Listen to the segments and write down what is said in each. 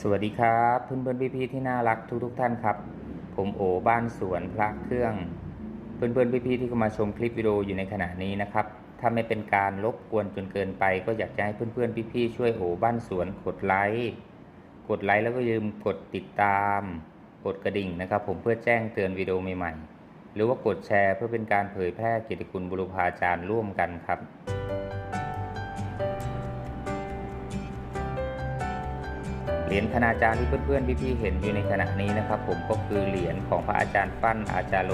สวัสดีครับเพื่อนเพื่อนพี่พี่ที่น่ารักทุกทุกท่านครับ ผมโอบ้านสวนพระเครื่อง เพื่อนเพื่อนพี่พี่ที่เข้ามาชมคลิปวิดีโออยู่ในขณะนี้นะครับ ถ้าไม่เป็นการรบกวนจนเกินไป ก็อยากจะให้เพื่อนเพื่อนพี่พี่ช่วยโอบ้านสวนกดไลค์กดไลค์แล้วก็อย่าลืมกดติดตาม กดกระดิ่งนะครับ ผมเพื่อแจ้งเตือนวิดีโอใหม่ๆ หรือว่ากดแชร์เพื่อเป็นการเผยแพร่เกียรติคุณบุรุพาจารย์ร่วมกันครับ เหรียญคณาจารย์ที่เพื่อนๆพี่ๆเห็นอยู่ในขณะนี้นะครับ ผมก็คือเหรียญของพระอาจารย์ฟั่นอาจารโล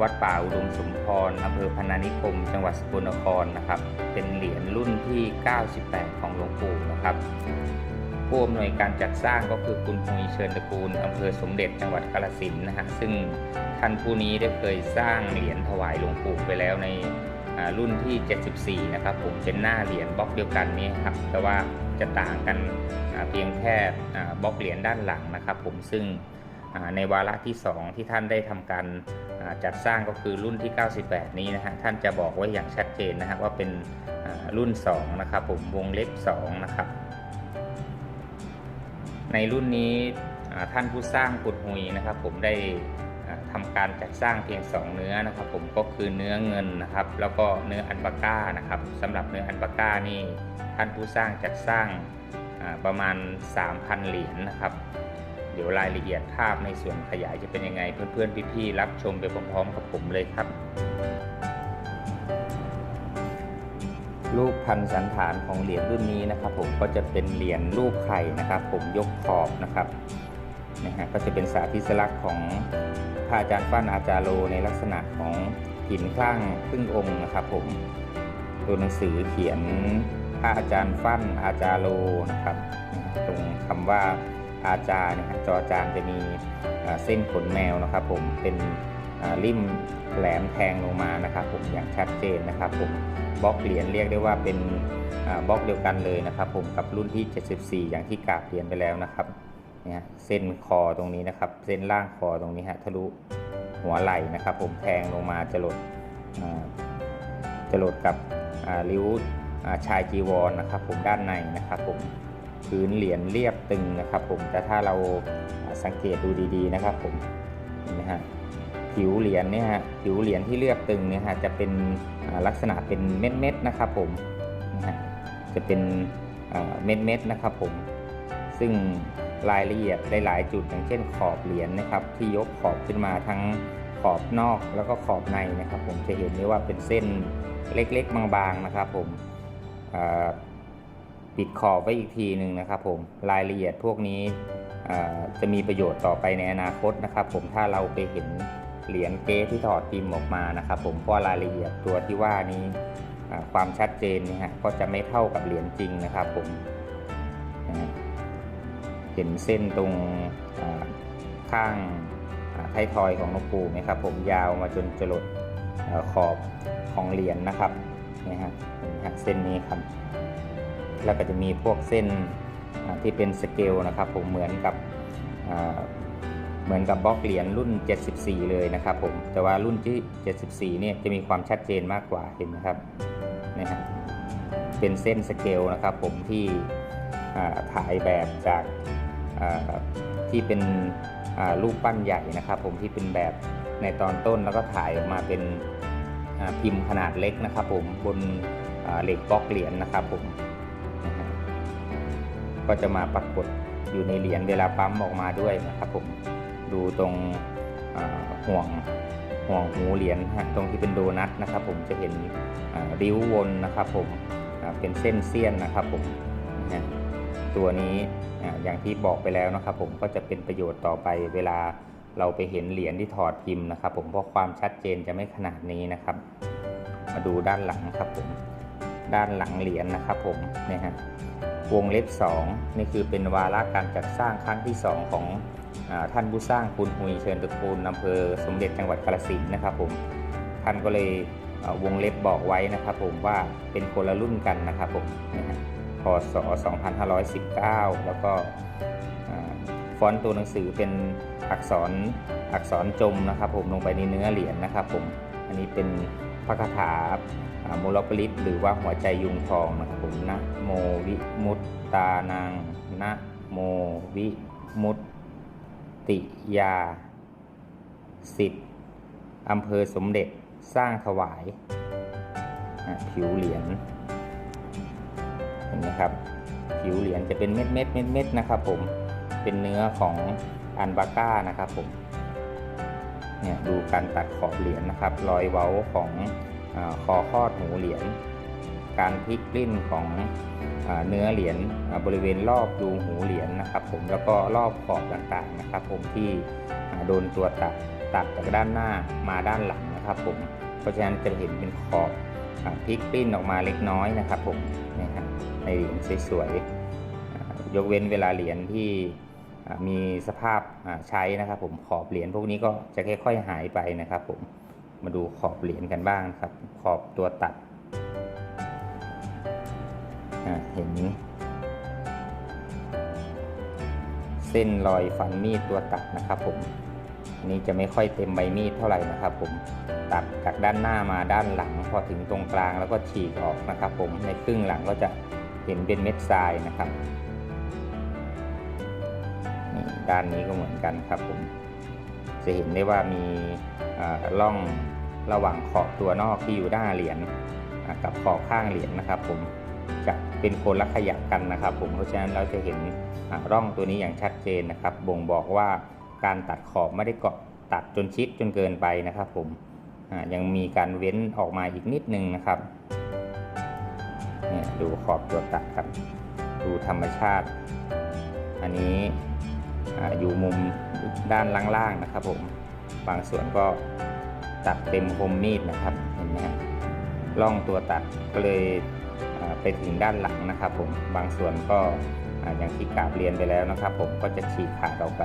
วัดป่าอุดมสมพรอำเภอพนานิคม จังหวัดสกลนครนะครับ เป็นเหรียญรุ่นที่ 98 ของหลวงปู่นะครับผู้อำนวยการจัดสร้างก็คือคุณฮุยเชิญตระกูลอำเภอสมเด็จจังหวัดกาฬสินธุ์นะฮะซึ่งท่านผู้นี้ได้เคยสร้างเหรียญถวายหลวงปู่ไปแล้วใน รุ่นที่ 74 นะครับผมเป็นหน้าเหรียญบล็อกเดียวกันนี้ครับแต่ว่าจะต่างกันเพียงแค่บล็อกเหรียญด้านหลังนะครับ ผมซึ่งในวาระที่ 2 ที่ท่านได้ทำการจัดสร้างก็คือรุ่นที่ 98 นี้นะฮะท่านจะบอกไว้อย่างชัดเจนนะฮะว่าเป็นรุ่น 2 นะครับ ผมวงเล็บ 2 นะครับ ในรุ่นนี้ท่านผู้สร้างกุดหุยนะครับ ผมได้ อ่าทำการจัดสร้างเพียง 2 เนื้อนะครับ ผมก็คือเนื้อเงินนะครับ แล้วก็เนื้ออันบาก้านะครับสำหรับเนื้ออันบาก้านี่ท่านผู้สร้างจัดสร้างประมาณ 3,000 เหรียญนะครับ เดี๋ยวรายละเอียดภาพในส่วนขยายจะเป็นยังไงเพื่อนๆพี่ๆรับชมไปพร้อมๆกับผมเลยครับรูปพันสันฐานของเหรียญรุ่นนี้นะครับ ผมก็จะเป็นเหรียญรูปไข่นะครับ ผมยกขอบนะครับ นะฮะก็จะเป็นสาธิสลักษณ์ของพระอาจารย์ฟั่นอาจารโลในลักษณะของหินคลั่งครึ่งองค์นะครับผมตัวหนังสือเขียนพระอาจารย์ฟั่นอาจารโลนะครับตรงคำว่าอาจารย์นะฮะจอจานจะมีเส้นขนแมวนะครับ ผมเป็นริมแหลมแทงลงมานะครับผมอย่างชัดเจนนะครับผมบล็อกเหรียญเรียกได้ว่าเป็นบล็อกเดียวกันเลยนะครับ ผมกับรุ่นที่ 74 อย่างที่กราบเรียญไปแล้วนะครับ เนี่ยเส้นคอตรงนี้นะครับ เส้นล่างคอตรงนี้ฮะทะลุหัวไหล่นะครับ ผมแทงลงมาจะหลดจะหลดกับริ้วชายจีวรนะครับ ผมด้านในนะครับ ผมพื้นเหรียญเรียบตึงนะครับ ผมแต่ถ้าเราสังเกตดูดีๆนะครับ ผมเห็นไหมฮะผิวเหรียญเนี่ยฮะผิวเหรียญที่เรียบตึงเนี่ยฮะจะเป็นลักษณะเป็นเม็ดเม็ดๆนะครับ ผมนะฮะจะเป็นเม็ดเม็ดๆนะครับ ผม ซึ่งรายละเอียดหลาย ๆ จุดอย่างเช่นขอบเหรียญนะครับ ที่ยกขอบขึ้นมาทั้งขอบนอกแล้วก็ขอบในนะครับ ผมจะเห็นได้ว่าเป็นเส้นเล็ก ๆ บาง ๆ นะครับ ผมปิดขอบไว้อีกทีหนึ่งนะครับ ผมรายละเอียดพวกนี้จะมีประโยชน์ต่อไปในอนาคตนะครับ ผมถ้าเราไปเห็นเหรียญเก๊ที่ถอดพิมพ์ออกมานะครับ ผมเพราะรายละเอียดตัวที่ว่านี้ความชัดเจนนี่ฮะก็จะไม่เท่ากับเหรียญจริงนะครับ ผม เห็นเส้นตรงข้างอ่าท้ายทอยของหลวงปู่ไหมครับ ผมยาวมาจนจะหลดอขอบของเหรียญนะครับนะฮะเห็นไหมฮะเส้นนี้ครับ แล้วก็จะมีพวกเส้นที่เป็นสเกลนะครับ ผมเหมือนกับเหมือนกับบล็อกเหรียญรุ่น 74 เลยนะครับผมแต่ว่ารุ่นที่ 74 เนี่ยจะมีความชัดเจนมากกว่าเห็นไหมครับนะฮะเป็นเส้นสเกลนะครับ ผมที่ถ่ายแบบจาก ที่เป็นรูปปั้นใหญ่นะครับ ผมที่เป็นแบบในตอนต้นแล้วก็ถ่ายออกมาเป็นพิมพ์ขนาดเล็กนะครับ ผมบนเหล็กบล็อกเหรียญนะครับผมก็จะมาปรากฏอยู่ในเหรียญเวลาปั๊มออกมาด้วยนะครับ ผมดูตรงห่วงห่วงหูเหรียญฮะตรงที่เป็นโดนัทนะครับ ผมจะเห็นริ้ววนนะครับ ผมเป็นเส้นเสี้ยนนะครับ ผมตัวนี้ อย่างที่บอกไปแล้วนะครับ ผมก็จะเป็นประโยชน์ต่อไปเวลาเราไปเห็นเหรียญที่ถอดพิมพ์นะครับ ผมเพราะความชัดเจนจะไม่ขนาดนี้นะครับ มาดูด้านหลังครับผมด้านหลังเหรียญนะครับ ผมเนี่ยฮะวงเล็บ 2 นี่คือเป็นวาระการจัดสร้างครั้งที่ 2 ของอท่านผู้สร้างคุณหุยเชิญตระกูลอำเภอสมเด็จจังหวัดกาฬสินธุ์นะครับผมท่านก็เลยวงเล็บบอกไว้นะครับ ผมว่าเป็นคนละรุ่นกันนะครับผมนะฮะ พศ 2519 แล้วก็ฟอนต์ตัวหนังสือเป็นอักษรอักษรจมนะครับ ผมลงไปในเนื้อเหรียญนะครับ ผมอันนี้เป็นพระคาถาอ่ามูลปริตหรือว่าหัวใจยุงทองนะครับผมนะโมวิมุตตานังนะโมวิมุตติยาสิทธิ์อำเภอสมเด็จสร้างถวายผิวเหรียญ ห็นไหมครับ ผิวเหรียญจะเป็นเม็ดเม็ดเม็ดเม็ดนะครับ ผมเป็นเนื้อของอันบาก้านะครับผมเนี่ยดูการตัดขอบเหรียญนะครับ รอยเว้าของอคอคอดหูเหรียญการพลิกลิ้นของอเนื้อเหรียญบริเวณรอบรูหูเหรียญนะครับ ผมแล้วก็รอบขอบต่างๆนะครับ ผมที่โดนตัวตัดตัดจากด้านหน้ามาด้านหลังนะครับ ผมเพราะฉะนั้นจะเห็นเป็นขอบอพลิกลิ้นออกมาเล็กน้อยนะครับ ผมนี่ฮะ ในเหรียญสวยๆยกเว้นเวลาเหรียญที่มีสภาพใช้นะครับ ผมขอบเหรียญพวกนี้ก็จะค่อยๆหายไปนะครับ ผมมาดูขอบเหรียญกันบ้างครับ ขอบตัวตัดเห็นเส้นรอยฟันมีดตัวตัดนะครับ ผมนนี้จะไม่ค่อยเต็มใบมีดเท่าไหร่นะครับ ผมตัดจากด้านหน้ามาด้านหลังพอถึงตรงกลางแล้วก็ฉีกออกนะครับ ผมในครึ่งหลังก็จะ เห็นเป็นเม็ดทรายนะครับนี่ด้านนี้ก็เหมือนกันครับผมจะเห็นได้ว่ามีอ่าร่องระหว่างขอบตัวนอกที่อยู่หน้าเหรียญกับขอบข้างเหรียญนะครับ ผมจะเป็นคนละขยักกันนะครับ ผมเพราะฉะนั้นเราจะเห็นร่องตัวนี้อย่างชัดเจนนะครับ บ่งบอกว่าการตัดขอบไม่ได้เกาะตัดจนชิดจนเกินไปนะครับ ผมยังมีการเว้นออกมาอีกนิดนึงนะครับ เนี่ยดูขอบตัวตัดครับ ดูธรรมชาติ อันนี้อาอยู่มุมด้านล่างๆนะครับผมบางส่วนก็ตัดเต็มคมมีดนะครับเห็นไหมฮะล่องตัวตัดก็เลยไปถึงด้านหลังนะครับผมบางส่วนก็อย่างที่กาบเรียนไปแล้วนะครับ ผมก็จะฉีกขาดออกไป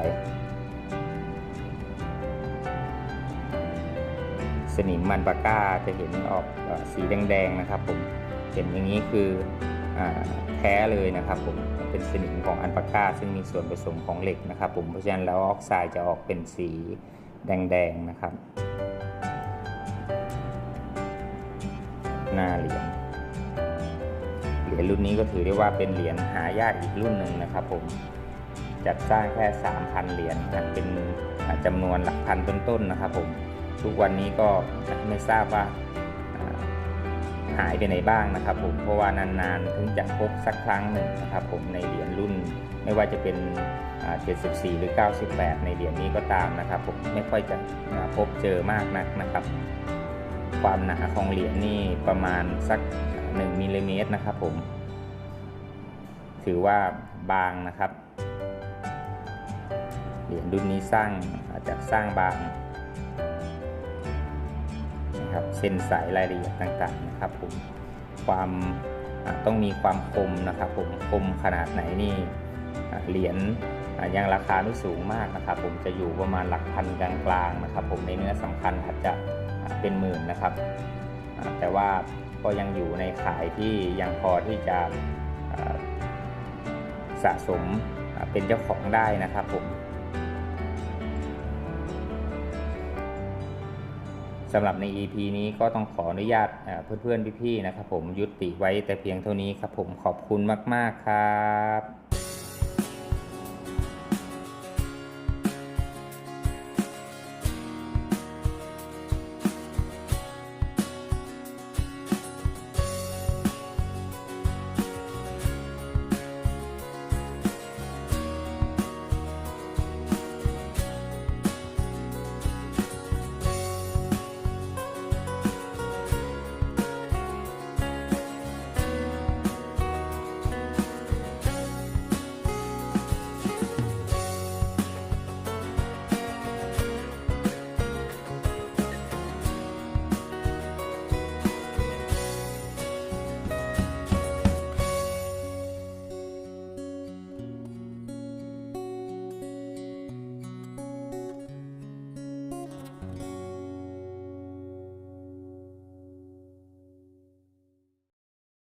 สนิมมันปาก้าจะเห็นออกสีแดงๆนะครับผม เห็นอย่างนี้คืออแท้เลยนะครับผมเป็นสนิมของอันปาก้า ซึ่งมีส่วนผสมของเหล็กนะครับผมเพราะฉะนั้นแล้วออกไซด์จะออกเป็นสีแดงๆนะครับ หน้าเหรียญเหรียญรุ่นนี้ก็ถือได้ว่าเป็นเหรียญหายากอีกรุ่นหนึ่งนะครับผมจัดสร้างแค่ 3,000 เหรียญนะเป็นจำนวนหลักพันต้นๆนะครับผมทุกวันนี้ก็ไม่ทราบว่า หายไปไหนบ้างนะครับผมเพราะว่านานๆถึงจะพบสักครั้งหนึ่งนะครับผมในเหรียญรุ่นไม่ว่าจะเป็น 74 หรือ 98 ในเหรียญนี้ก็ตามนะครับผมไม่ค่อยจะพบเจอมากนักนะครับ ความหนาของเหรียญนี่ประมาณสัก 1มิลลิเมตรนะครับผมถือว่าบางนะครับ เหรียญรุ่นนี้สร้างอาจจะสร้างบาง นะครับเส้นสายรายละเอียดต่างๆนะครับผมความต้องมีความคมนะครับผมคมขนาดไหนนี่เหรียญยังราคาไม่สูงมากนะครับ ผมจะอยู่ประมาณหลักพันกลางๆนะครับ ผมในเนื้อสำคัญอาจจะเป็นหมื่นนะครับ แต่ว่าก็ยังอยู่ในขายที่ยังพอที่จะสะสมเป็นเจ้าของได้นะครับผม สำหรับใน EP นี้ก็ต้องขออนุญาตเอ่อเพื่อนๆพี่ๆนะครับผมยุติไว้แต่เพียงเท่านี้ครับผมขอบคุณมาก ๆ ครับ